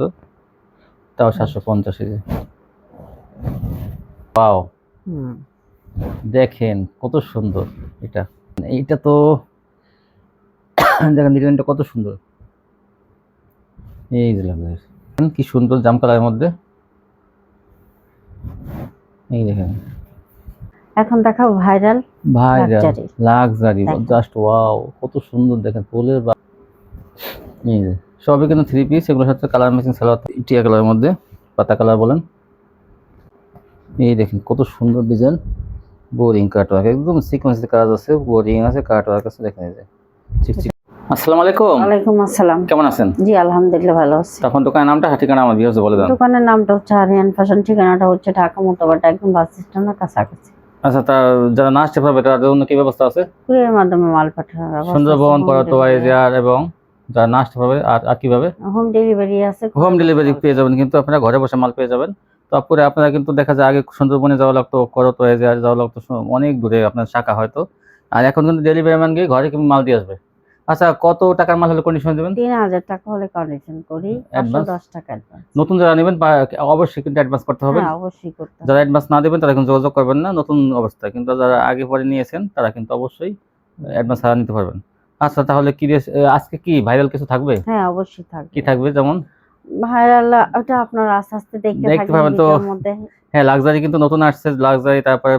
সুন্দর তাও সাতশো পঞ্চাশ পাও দেখেন কত সুন্দর এটা। এইটা তো দেখেন ডিজাইনটা কত সুন্দর। এই যে কি সুন্দর জাম কালারের মধ্যে। এই দেখেন। এখন দেখাবো viral viral luxury. Just wow কত সুন্দর দেখেন ফুলের বা এই সবই কিন্তু থ্রি পিস এগুলো হচ্ছে কালার ম্যাচিং সালোয়ার টিয়া কালারের মধ্যে পাতা কালার বলেন। এই দেখেন কত সুন্দর ডিজাইন বোরিং কাটওয়ার্ক একদম সিকোয়েন্সের কাজ আছে বোরিং আছে কাটওয়ার্ক আছে দেখেন এই যে চিকচিক আসসালামু আলাইকুম। ওয়ালাইকুম আসসালাম। কেমন আছেন? জি আলহামদুলিল্লাহ ভালো আছি। তখন দোকানের নামটা ঠিকানা আমার ভিউয়ার্স বলে দেন। দোকানের নামটা হচ্ছে ফ্যাশন ঠিকানাটা হচ্ছে ঢাকা মোতাবাটা একদম বাস স্ট্যান্ডের কাছাকাছি। আচ্ছা তা যারা না আসতে পারবে তাদের জন্য কি ব্যবস্থা আছে? মাধ্যমে মাল পাঠানোর সুন্দরবন আর এবং যারা না আসতে পারবে আর আর কীভাবে? হোম ডেলিভারি আছে। হোম ডেলিভারি পেয়ে যাবেন কিন্তু আপনারা ঘরে বসে মাল পেয়ে যাবেন। তারপরে আপনারা কিন্তু দেখা যায় আগে সুন্দরবনে যাওয়া লাগতো করত হয়ে যায় যাওয়া লাগতো অনেক দূরে আপনার শাখা হয়তো। আর এখন কিন্তু ডেলিভারি ম্যান গিয়ে ঘরে কিন্তু মাল দিয়ে আসবে। আচ্ছা কত টাকার মাল হলে কন্ডিশন দেবেন? তিন হাজার টাকা হলে কন্ডিশন করি টাকা অ্যাডভান্স নতুন যারা নেবেন অবশ্যই কিন্তু অ্যাডভান্স করতে হবে। হ্যাঁ অবশ্যই করতে যারা অ্যাডভান্স না দেবেন তারা কিন্তু যোগাযোগ করবেন না নতুন অবস্থায়। কিন্তু যারা আগে পরে নিয়েছেন তারা কিন্তু অবশ্যই অ্যাডভান্স ছাড়া নিতে পারবেন। আচ্ছা তাহলে কি আজকে কি ভাইরাল কিছু থাকবে? হ্যাঁ অবশ্যই থাকবে। কি থাকবে যেমন? ভাইরাল ওটা আপনারা আস্তে আস্তে দেখতে দেখতে পাবেন তো। হ্যাঁ লাক্সারি কিন্তু নতুন আসছে লাক্সারি তারপরে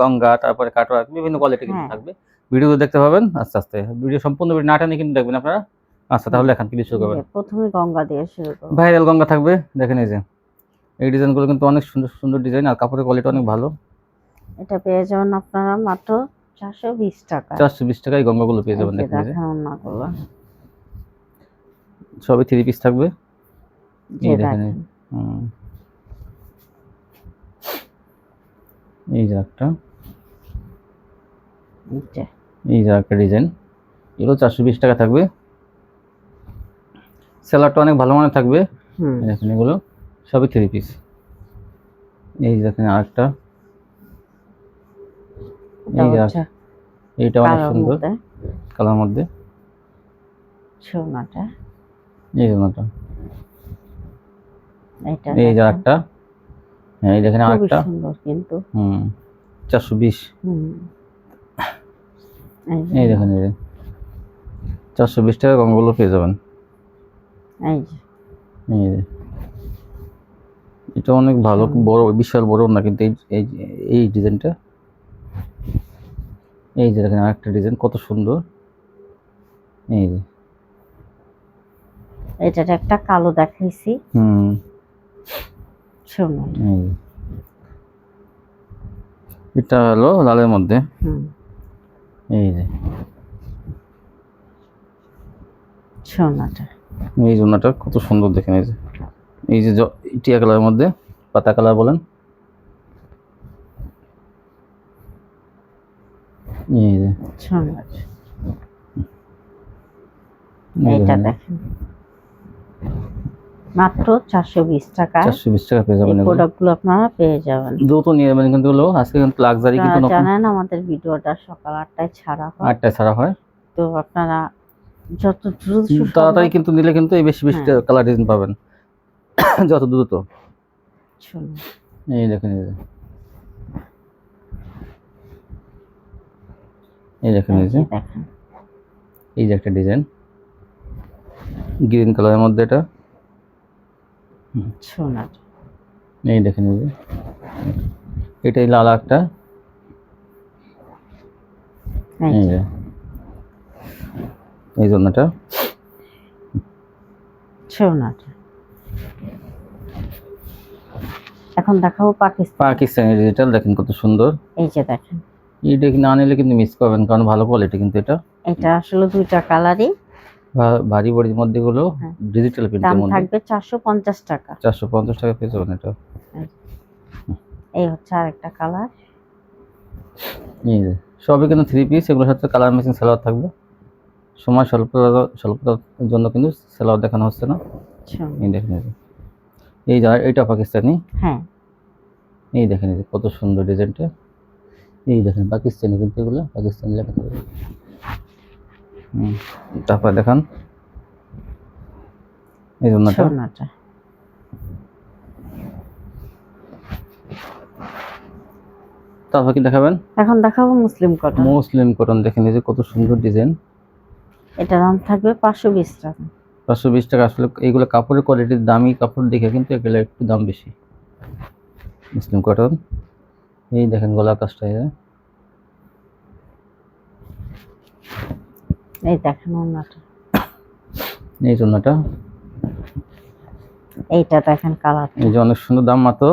গঙ্গা তারপরে কাটোয়া বিভিন্ন কোয়ালিটি কিন্তু হ্যাঁ। থাকবে। ভিডিও দেখতে পাবেন আস্তে আস্তে। ভিডিও সম্পূর্ণ ভিডিও না টানে কিন্তু দেখবেন আপনারা। আচ্ছা তাহলে এখন কি শুরু করবেন। প্রথমে গঙ্গা দিয়ে শুরু করব। ভাইরাল গঙ্গা থাকবে দেখেন এই যে। এই ডিজাইনগুলো কিন্তু অনেক সুন্দর সুন্দর ডিজাইন আর কাপড়ের কোয়ালিটি অনেক ভালো। এটা পেয়ে যাবেন আপনারা মাত্র চারশো বিশ টাকা চারশো বিশ টাকায় গঙ্গাগুলো পেয়ে যাবেন দেখেন ওড়নাগুলো। সবই থ্রি পিস থাকবে? এই দেখেন এই যে একটা। এই যে, একটা ডিজাইন। এগুলো চারশো বিশ টাকা থাকবে। সেলারটা অনেক ভালো মানের থাকবে। দেখেন এগুলো সবই থ্রি পিস। এই দেখেন আরেকটা। এই যে এইটা অনেক সুন্দর। কালার মধ্যে। সোনাটা। এই যে ওটা এটা এই যে একটা হ্যাঁ এই দেখেন আরেকটা। সুন্দর কিন্তু। হুম চারশো বিশ। হুম। এই দেখেন এই যে। চারশো বিশ টাকা গঙ্গগুলো পেয়ে যাবেন। এই এই এটা অনেক ভালো বড় বিশাল বড় না কিন্তু এই এই ডিজাইনটা এই যে দেখেন আরেকটা ডিজাইন কত সুন্দর। এই যে। এটার একটা কালো দেখাইছি। হুম। এই এটা হলো লালের মধ্যে। হুম। এই যে। সোনাটা। এই জন্যটা কত সুন্দর দেখেন এই যে। এই যে টিয়া কালারের মধ্যে পাতা কালার বলেন। এই যে। দেখেন। দেখেন। মাত্র চারশো বিশ টাকায় চারশো বিশ টাকা পেয়ে যাবেন প্রোডাক্টগুলো আপনারা পেয়ে যাবেন। দ্রুত নিয়ে যাবেন কিন্তু এগুলো। আজকে কিন্তু লাক্সারি কিন্তু জানেন আমাদের ভিডিওটা সকাল আটটায় ছাড়া হয়। আটটায় ছাড়া হয়। তো আপনারা যত দ্রুত তাড়াতাড়ি কিন্তু নিলে কিন্তু এই বেশি বেশি হ্যাঁ। কালার ডিজাইন পাবেন। যত দ্রুত। এই দেখেন এই এই দেখেন এই যে। এই যে একটা ডিজাইন। গ্রিন কালারের মধ্যে এটা। সোনার। এই দেখেন এই যে। এটাই লাল একটা এই যে, এই জন্যটা। সোনার। এখন দেখাবো পাকিস্তান। পাকিস্তানি ডিজিটাল দেখেন কত সুন্দর। এই যে দেখেন। এইটা কি না নিলে কিন্তু মিস করবেন কারণ ভালো কোয়ালিটি কিন্তু এটা। এটা আসলে দুইটা কালারই ভারী বড়ির মধ্যে গুলো হ্যাঁ। ডিজিটাল দাম প্রিন্টের মধ্যে। থাকবে চারশো পঞ্চাশ টাকা। চারশো পঞ্চাশ টাকা পেয়ে যাবেন এটা। এই হচ্ছে আরেকটা কালার এই সবই কিন্তু থ্রি পিস এগুলোর সাথে কালার ম্যাচিং সালোয়ার থাকবে। সময় স্বল্পতা স্বল্পতার জন্য কিন্তু সালোয়ার দেখানো হচ্ছে না। এই দেখেন এই যে। এইটা পাকিস্তানি। হ্যাঁ। এই দেখেন এই যে কত সুন্দর ডিজাইনটা এই দেখেন পাকিস্তানি কিন্তু এগুলো পাকিস্তানি লেখা থাকবে তারপর দেখান। এই জন্যটা তারপর কি দেখাবেন? এখন দেখাবো মুসলিম কটন মুসলিম কটন দেখেন এই যে কত সুন্দর ডিজাইন এটা দাম থাকবে 520 টাকা। 520 টাকা আসলে এইগুলো কাপড়ের কোয়ালিটির দামি কাপড় দেখে কিন্তু এগুলো একটু দাম বেশি। মুসলিম কটন এই দেখেন গলা কাজটা এই দেখেন ওনাটা এই জন্যটা এইটা দেখেন কালার। এই যে অনেক সুন্দর দাম মাত্র।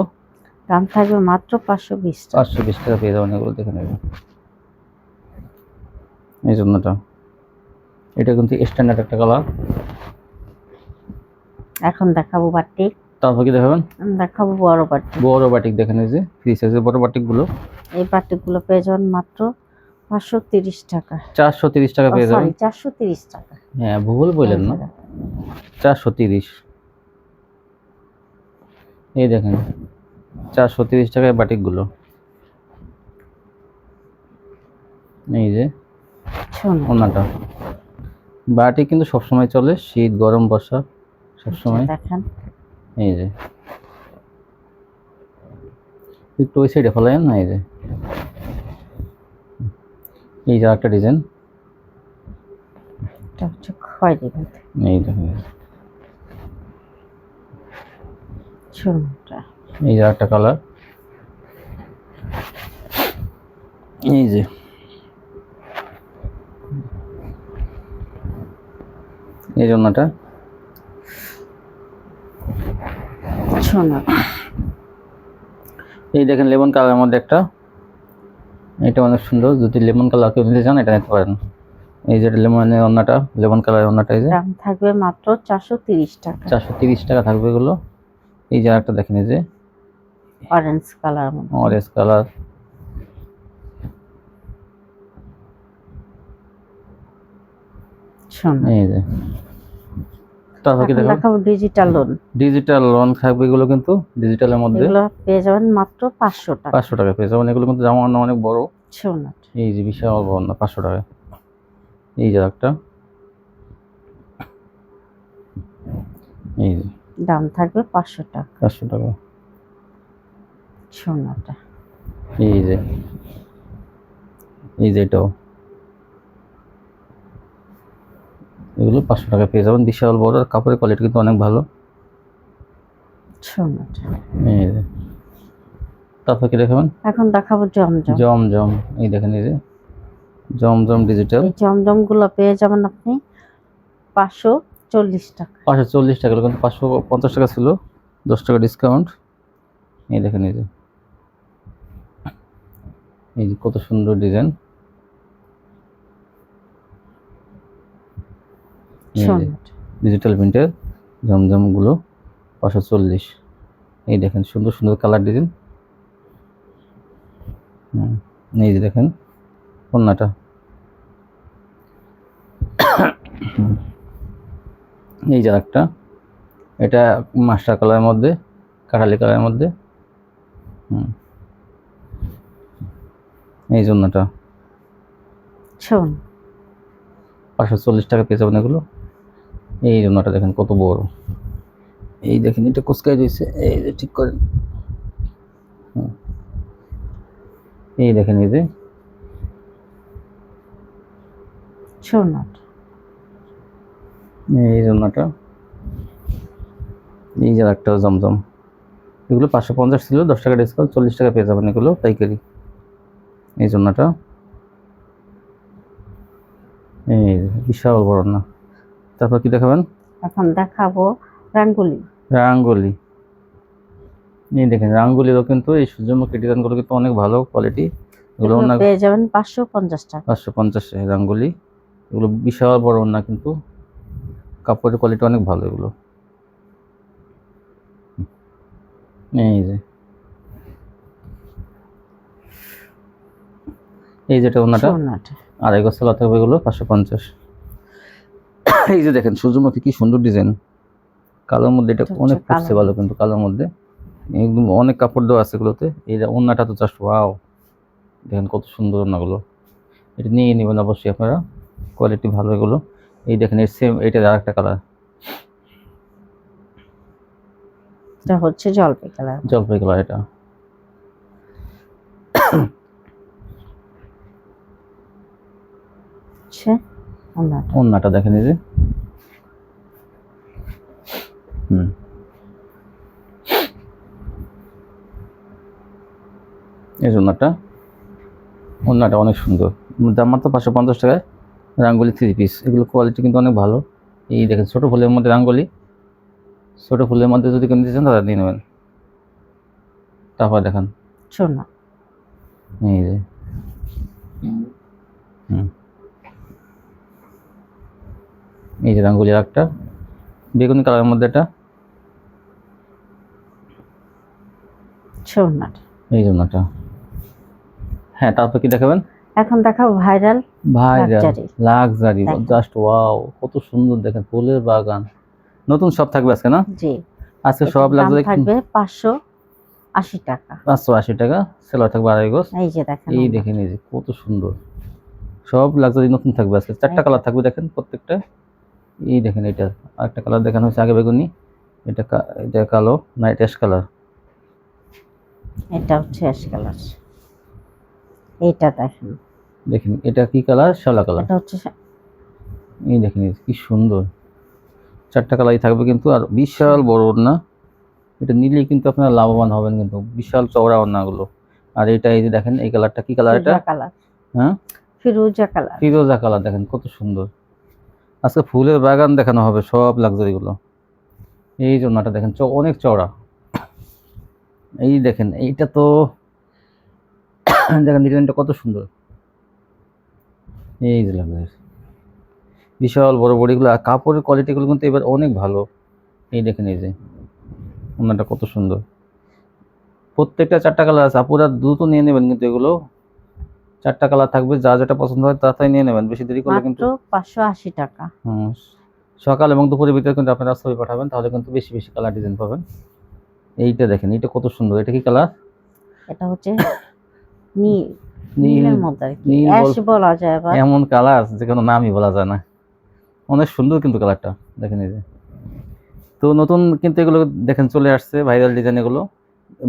দাম থাকবে মাত্র পাঁচশো বিশ টাকা। পাঁচশো বিশ টাকা পেয়ে যাবেন এগুলো দেখে নেবেন। এই জন্যটা এটা কিন্তু স্ট্যান্ডার্ড একটা কালার এখন দেখাবো বাটিক তারপর কি দেখাবেন? দেখাবো বড় বাটিক। বড় বাটিক দেখেন এই যে ফ্রি সাইজের বড় বাটিকগুলো। এই বাটিকগুলো পেয়ে যাবেন মাত্র পাঁচশো তিরিশ টাকা। চারশো তিরিশ টাকা পেয়ে যাবেন? সরি চারশো তিরিশ টাকা। হ্যাঁ ভুল বললেন না। চারশো তিরিশ। এই দেখেন চারশো তিরিশ টাকায় বাটিকগুলো। এই যে ওনাটা। বাটিক কিন্তু সবসময় চলে শীত গরম বর্ষা সবসময়। দেখেন। এই যে। একটু ওই সাইডে ফেলাইন না এই যে। এই যে একটা ডিজাইন এই এই যে। একটা কালার এই যে। এই জন্যটা শোনো। এই দেখেন লেমন কালারের মধ্যে একটা। এটা অনেক সুন্দর। যদি লেমন কালার কেউ নিতে চান এটা নিতে পারেন। এই যে লেমনের অন্যটা লেমন কালারের অন্যটা এই যে। দাম থাকবে মাত্র চারশো তিরিশ টাকা। চারশো তিরিশ টাকা থাকবে এগুলো। এই যে একটা দেখেন এই যে। Orange colour orange colour. এই যে। তারপর কি দেখো দেখাবো? ডিজিটাল লোন ডিজিটাল লোন থাকবে এগুলো কিন্তু ডিজিটালের মধ্যে। এগুলো পেয়ে যাবেন মাত্র পাঁচশো টাকা। পাঁচশো টাকা পেয়ে যাবেন। এগুলো কিন্তু জামা অনেক বড়। শোনো এই যে বিশাল বড় না পাঁচশো টাকা এই যে একটা। এই যে। দাম থাকবে পাঁচশো টাকা। পাঁচশো টাকা। সোনাটা এই যে। এই যে এটাও। এগুলো পাঁচশো টাকা পেয়ে যাবেন। বিশাল বড় আর কাপড়ের কোয়ালিটি কিন্তু অনেক ভালো। তারপর কি দেখাবেন? এখন দেখাবো জমজম। জম জম এই দেখেন এই যে। জম জম ডিজিটাল জমজমগুলো পেয়ে যাবেন আপনি পাঁচশো চল্লিশ টাকা। পাঁচশো চল্লিশ টাকা কিন্তু পাঁচশো পঞ্চাশ টাকা ছিল। দশ টাকা ডিসকাউন্ট এই দেখেন এই যে। এই যে কত সুন্দর ডিজাইন ডিজিটাল প্রিন্টের জমজমগুলো পাঁচশো চল্লিশ। এই দেখেন সুন্দর সুন্দর কালার ডিজাইন হুম, এই যে দেখেন কন্যাটা এই যে একটা এটা মাস্টার কালারের মধ্যে কাঠালি কালারের মধ্যে। হুম এই জন্যটা পাঁচশো চল্লিশ টাকা পেয়ে যাবেন এগুলো? এই জন্যটা দেখেন কত বড়। এই দেখেন এটা কুচকাই রয়েছে। এই যে ঠিক করেন। এই দেখেন এই যে। এই জন্যটা এই যে একটা জমজম। এগুলো পাঁচশো পঞ্চাশ ছিল দশ টাকা ডিসকাউন্ট চল্লিশ টাকা পেয়ে যাবেন এগুলো পাইকারি। এই জন্যটা এই বিশাল বড় না। তারপর কি দেখাবেন? এখন দেখাবো রাঙ্গুলি। রাঙ্গলি। এই দেখেন রাঙ্গুলিরও কিন্তু এই সূর্যমুখী ডিজাইনগুলো কিন্তু অনেক ভালো কোয়ালিটি এগুলো পেয়ে যাবেন পাঁচশো পঞ্চাশ টাকা। পাঁচশো পঞ্চাশ রাঙ্গুলি। এগুলো বিশাল বড় না কিন্তু কাপড়ের কোয়ালিটি অনেক ভালো এগুলো। এই যে। এই যেটা ওনাটা আড়াই গজ সালা থাকবে এগুলো পাঁচশো পঞ্চাশ। এই যে দেখেন সূর্যমুখী কি সুন্দর ডিজাইন কালোর মধ্যে এটা আচ্ছা, অনেক আচ্ছা, ফুটছে ভালো কিন্তু কালোর মধ্যে। একদম অনেক কাপড় দেওয়া আছে এগুলোতে। এটা অন্যটা তো জাস্ট ওয়াও দেখেন কত সুন্দর ওনাগুলো এটা নিয়ে নেবেন অবশ্যই আপনারা। কোয়ালিটি ভালো এগুলো। এই দেখেন এর সেম এটা আর একটা কালার এটা হচ্ছে জলপাই কালার জলপাই কালার এটা। আচ্ছা, ওনাটা দেখেন এই যে। হুম। এই যে ওন্নাটা ওন্নাটা অনেক সুন্দর। দাম মাত্র পাঁচশো পঞ্চাশ টাকায়। রাঙ্গুলি থ্রি পিস এগুলো কোয়ালিটি কিন্তু অনেক ভালো। এই দেখেন ছোটো ফুলের মধ্যে রাঙ্গুলি। ছোটো ফুলের মধ্যে যদি কিনতে চান তাহলে নিয়ে নেবেন। তারপর দেখান। এই যে। এই যে রাঙ্গুলির একটা বেগুনি কালারের মধ্যে একটা এই জন্য হ্যাঁ তারপর কি দেখাবেন? এখন দেখাবো viral viral luxury just wow কত সুন্দর দেখেন ফুলের বাগান। নতুন সব থাকবে আজকে না? জি। আজকে সব লাক্সারি থাকবে পাঁচশো আশি টাকা। পাঁচশো আশি টাকা সেলার থাকবে আড়াই গোস এই যে দেখেন এই দেখেন এই যে কত সুন্দর। সব লাক্সারি নতুন থাকবে আজকে। চারটা কালার থাকবে দেখেন প্রত্যেকটা। এই দেখেন এটা। আরেকটা কালার দেখানো হয়েছে আগে বেগুনি। এটা এটা কালো না এটা কালার এটা হচ্ছে অ্যাশ কালার। এইটা দেখেন। দেখেন এটা কি কালার? শ্যাওলা কালার। এটা হচ্ছে এই দেখেন কি সুন্দর। চারটা কালারই থাকবে কিন্তু আর বিশাল বড় ওড়না। এটা নিলেই কিন্তু আপনারা লাভবান হবেন কিন্তু বিশাল চওড়া ওড়নাগুলো। আর এটা এই যে দেখেন এই কালারটা কি কালার এটা? ফিরোজা কালার। হ্যাঁ? ফিরোজা কালার। ফিরোজা কালার দেখেন কত সুন্দর। আজকে ফুলের বাগান দেখানো হবে সব লাক্সারিগুলো এই জন্যটা দেখেন অনেক চওড়া। এই দেখেন এইটা তো দেখেন ডিজাইনটা কত সুন্দর। এই যে লাক্সারি বিশাল বড় বড়িগুলো আর কাপড়ের কোয়ালিটিগুলো কিন্তু এবার অনেক ভালো। এই দেখেন এই যে ওনাটা কত সুন্দর। প্রত্যেকটা চারটা কালার আছে। আপুরা দ্রুত নিয়ে নেবেন কিন্তু এগুলো। চারটা কালার থাকবে যা যেটা পছন্দ হয় তাড়াতাড়ি নিয়ে নেবেন। বেশি দেরি করলে কিন্তু মাত্র পাঁচশো আশি টাকা। হুম, সকাল এবং দুপুরের ভিতরে কিন্তু আপনারা ছবি পাঠাবেন তাহলে কিন্তু বেশি বেশি কালার ডিজাইন পাবেন। এইটা দেখেন এটা কত সুন্দর এটা কি কালার? এটা হচ্ছে নীল নীল নীলের মধ্যে আর কি অ্যাশ বলা যায় আবার। এমন কালার যে কোনো নামই বলা যায় না। অনেক সুন্দর কিন্তু কালারটা দেখেন এই যে। তো নতুন কিন্তু এগুলো দেখেন চলে আসছে ভাইরাল ডিজাইন এগুলো।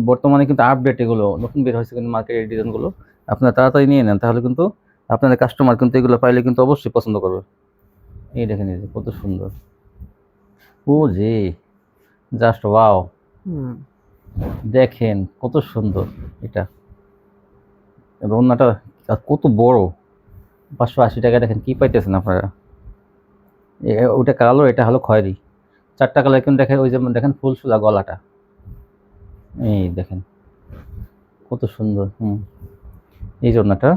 বর্তমানে কিন্তু আপডেট এগুলো নতুন বের হয়েছে কিন্তু মার্কেটের ডিজাইনগুলো আপনারা তাড়াতাড়ি নিয়ে নেন তাহলে কিন্তু আপনাদের কাস্টমার কিন্তু এগুলো পাইলে কিন্তু অবশ্যই পছন্দ করবে। এই দেখেন এই যে কত সুন্দর। ও যে জাস্ট ওয়াও দেখেন কত সুন্দর এটা। রন্নাটা আর কত বড়। পাঁচশো আশি টাকা দেখেন কি পাইতেছেন আপনারা? ওটা কালো এটা হলো খয়েরি। চারটা কালার কিন্তু দেখেন ওই যেমন দেখেন ফুল সুলা গলাটা। এই দেখেন কত সুন্দর হুম। এই জন্যটা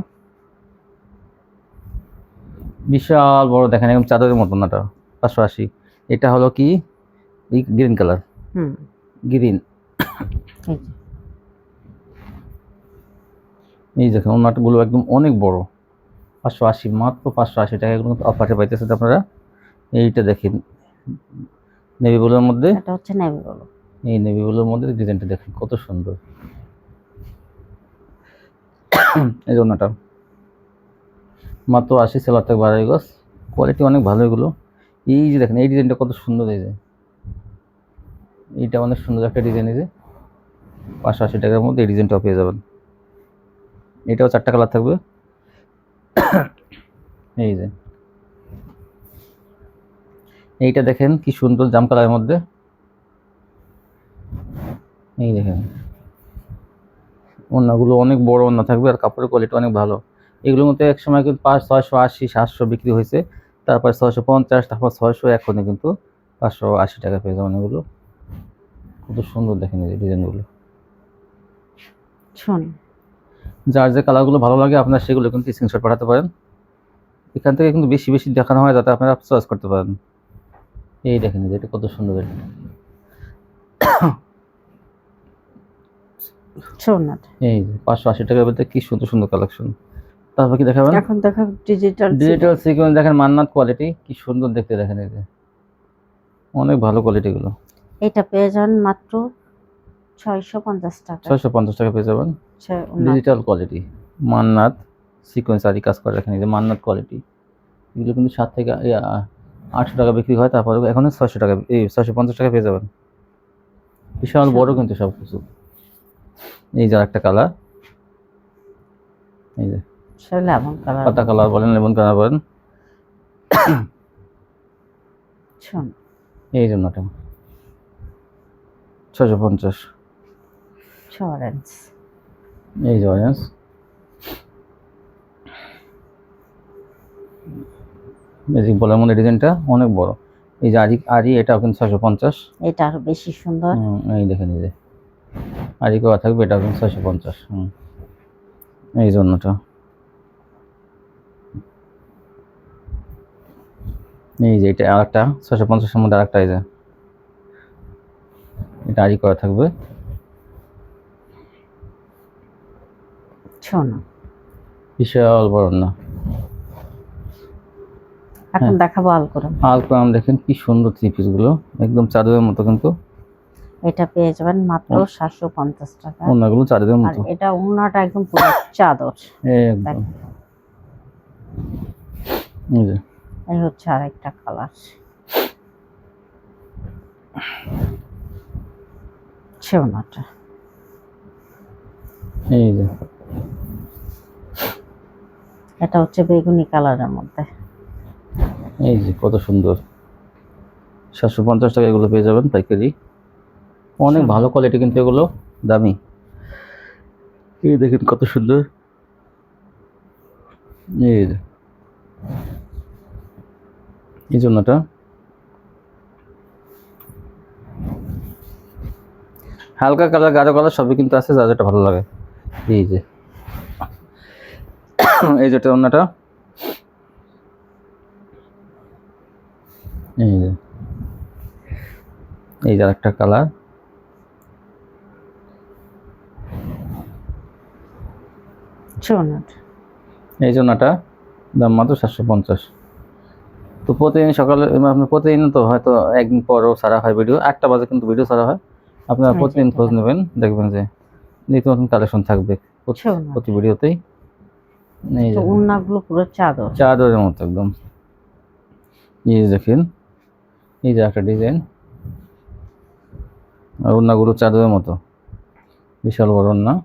বিশাল বড় দেখেন একদম চাদরের মতন ওটা পাঁচশো আশি। এটা হলো কি? Green colour. হুম। গ্রিন। এই দেখেন ওনাটগুলো একদম অনেক বড়। পাঁচশো আশি মাত্র পাঁচশো আশি টাকা এগুলো অফারে পাইতেছেন আপনারা এইটা দেখেন। নেভি ব্লুর মধ্যে? এটা হচ্ছে নেভি বলো। এই নেভি ব্লুর মধ্যে ডিজাইনটা দেখেন কত সুন্দর। এই জন্যটা মাত্র আশি সেলার থেকে বাড়াই গছ কোয়ালিটি অনেক ভালো এগুলো। এই যে দেখেন এই ডিজাইনটা কত সুন্দর এই যে। এইটা অনেক সুন্দর একটা ডিজাইন যে। পাঁচশো আশি টাকার মধ্যে এই ডিজাইনটাও পেয়ে যাবেন। এটাও চারটা কালার থাকবে। এই যে। এইটা দেখেন কি সুন্দর জাম কালারের মধ্যে। এই দেখেন। ওড়নাগুলো অনেক বড় ওড়না থাকবে আর কাপড়ের কোয়ালিটি অনেক ভালো। এগুলোর মধ্যে এক সময় কিন্তু পাঁচ, ছয়শো আশি, সাতশো বিক্রি হয়েছে। তারপর ছয়শো পঞ্চাশ, তারপর ছয়শো এখনই কিন্তু পাঁচশো আশি টাকা পেয়ে যাবেন এগুলো। কত সুন্দর দেখেন এই ডিজাইনগুলো। শোন। যার যে কালারগুলো ভালো লাগে আপনার সেগুলো কিন্তু স্ক্রিনশট পাঠাতে পারেন। এখান থেকে কিন্তু বেশি বেশি দেখানো হয় যাতে আপনারা চয়েস করতে পারেন। এই দেখেন যে এটা কত সুন্দর এই যে পাঁচশো আশি টাকার মধ্যে কি সুন্দর সুন্দর কালেকশন তারপর কি দেখাবেন? এখন দেখা ডিজিটাল ডিজিটাল সিকোয়েন্স দেখেন মান্নাত কোয়ালিটি কি সুন্দর দেখতে দেখেন এই যে। অনেক ভালো কোয়ালিটিগুলো এটা পেয়ে যান মাত্র ছয়শো পঞ্চাশ টাকা। ছয়শো পঞ্চাশ টাকা পেয়ে যাবেন। ডিজিটাল কোয়ালিটি মান্নাত সিকোয়েন্স আদি কাজ করে রাখেন এই যে মান্নাত কোয়ালিটি এগুলো কিন্তু সাত থেকে আটশো টাকা বিক্রি হয় তারপরে এখন ছয়শো টাকা এই ছয়শো পঞ্চাশ টাকা পেয়ে যাবেন। বিশাল বড় কিন্তু সব কিছু এই যে একটা কালার এই যে পাতা কালার বলেন লেমন কালার বলেন। এই জন্যটা ছশো পঞ্চাশ। অরেঞ্জ এই যে অরেঞ্জ বেসিক বলার মধ্যে ডিজাইনটা অনেক বড়। এই যে আরি আরি এটাও কিন্তু ছশো পঞ্চাশ। এটা আরও বেশি সুন্দর। এই দেখেন এই যে। আরি করা থাকবে এটাও কিন্তু ছশো পঞ্চাশ। হুম এই জন্যটা। এই যে এটা আরেকটা ছশো পঞ্চাশের মধ্যে আরেকটা এই যে। এটা আরি করা থাকবে। শোনো। বিশাল বড় না। এখন হ্যাঁ। দেখাবো আল করে আল কোরআন দেখেন কি সুন্দর থ্রি গুলো। একদম চাদরের মতো কিন্তু। এটা পেয়ে যাবেন মাত্র সাতশো পঞ্চাশ টাকা। চাদরের মতো। এটা একদম পুরো চাদর। একদম। এই এই হচ্ছে আরেকটা কালার ছেউনাটা এই যে। এটা হচ্ছে বেগুনি কালারের মধ্যে। এই যে কত সুন্দর। সাতশো পঞ্চাশ টাকা এগুলো পেয়ে যাবেন পাইকারি। অনেক ভালো কোয়ালিটি কিন্তু এগুলো। দামি। এই দেখেন কত সুন্দর। এই যে। এই জন্যটা হালকা কালার গাঢ় কালার সবই কিন্তু আছে যা যেটা ভালো লাগে। এই যে। এই যেটা অন্যটা এই যে। এই যে একটা কালার। এই জন্যটা দাম মাত্র সাতশো পঞ্চাশ। তো প্রতিদিন সকালে আপনার প্রতিদিন তো হয়তো একদিন পরও সারা হয় ভিডিও একটা বাজে কিন্তু ভিডিও সারা হয়। আপনারা হ্যাঁ, প্রতিদিন খোঁজ নেবেন দেখবেন যে নিত্য নতুন কালেকশন থাকবে প্রতি- ভিডিওতেই। উন্নাগুলো পুরো চাদর। চাদরের মতো একদম। এই দেখেন এই যে একটা ডিজাইন। আর ওড়নাগুলো চাদরের মতো। বিশাল বড় ওড়না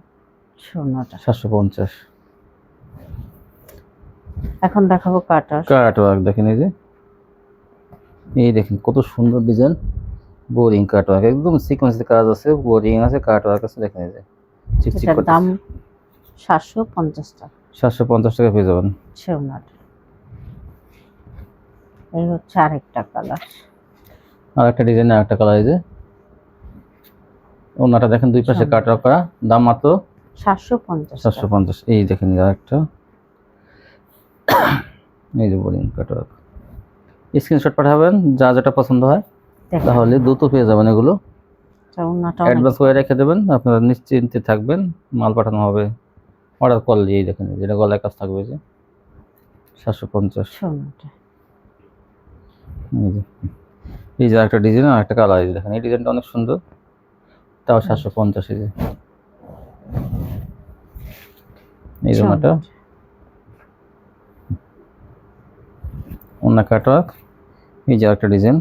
সাতশো পঞ্চাশ। এখন দেখাবো কাট ওয়ার্ক দেখেন এই যে। এই দেখেন কত সুন্দর ডিজাইন। বোরিং কাট ওয়ার্ক একদম সিকোয়েন্সের কাজ আছে বোরিং আছে কাট ওয়ার্ক আছে দেখেন এই যে চিকচিক করে দাম সাতশো পঞ্চাশ টাকা। সাতশো পঞ্চাশ টাকা পেয়ে যাবেন। ছেউনাটা। এই হচ্ছে আরেকটা কালার আর একটা ডিজাইন আর একটা কালার এই যে। ওনাটা দেখেন দুই পাশে সামনে। কাট ওয়ার্ক করা। দাম মাত্র সাতশো পঞ্চাশ সাতশো পঞ্চাশ। এই দেখেন আরেকটা। এই যে বোরিং কাট ওয়ার্ক স্ক্রিনশট পাঠাবেন যা যেটা পছন্দ হয়। তাহলে দ্রুত পেয়ে যাবেন এগুলো। অ্যাডভান্স করে রেখে দেবেন আপনারা নিশ্চিন্তে থাকবেন মাল পাঠানো হবে। অর্ডার করলে এই দেখেন যেটা গলায় কাজ থাকবে যে সাতশো পঞ্চাশ। এই যে একটা ডিজাইন আর একটা কালার এই দেখেন এই ডিজাইনটা অনেক সুন্দর। তাও সাতশো পঞ্চাশ এই যে। এই অন্য কাটওয়ার্ক এই যে একটা ডিজাইন।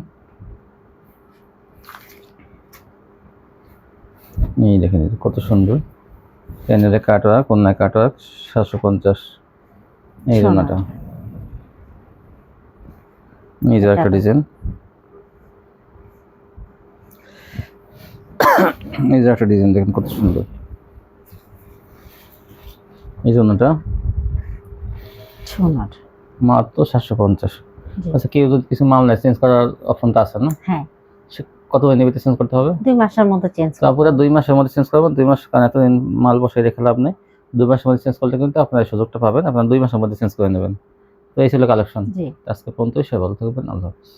এই দেখেন কত সুন্দর। প্যানেলে কাটওয়ার্ক অন্য কাটওয়ার্ক সাতশো পঞ্চাশ। এই জন্যটা এই যে একটা ডিজাইন। এই যে একটা ডিজাইন দেখেন কত সুন্দর। এই জন্যটা মাত্র সাতশো পঞ্চাশ। আচ্ছা কেউ যদি কিছু মাল চেঞ্জ করার অপশনটা আছে না? হ্যাঁ। সে কত নিবিতে চেঞ্জ করতে হবে? দুই মাসের মধ্যে চেঞ্জ তারপরে দুই মাসের মধ্যে চেঞ্জ করবেন দুই মাস কারণ এতদিন মাল বসাই রেখে লাভ নেই। দুই মাসের মধ্যে চেঞ্জ করলে কিন্তু আপনার সুযোগটা পাবেন আপনার দুই মাসের মধ্যে চেঞ্জ করে নেবেন। তো এই ছিল কালেকশন জি। আজকে পর্যন্তই সে ভালো থাকবেন আল্লাহ হাফিজ।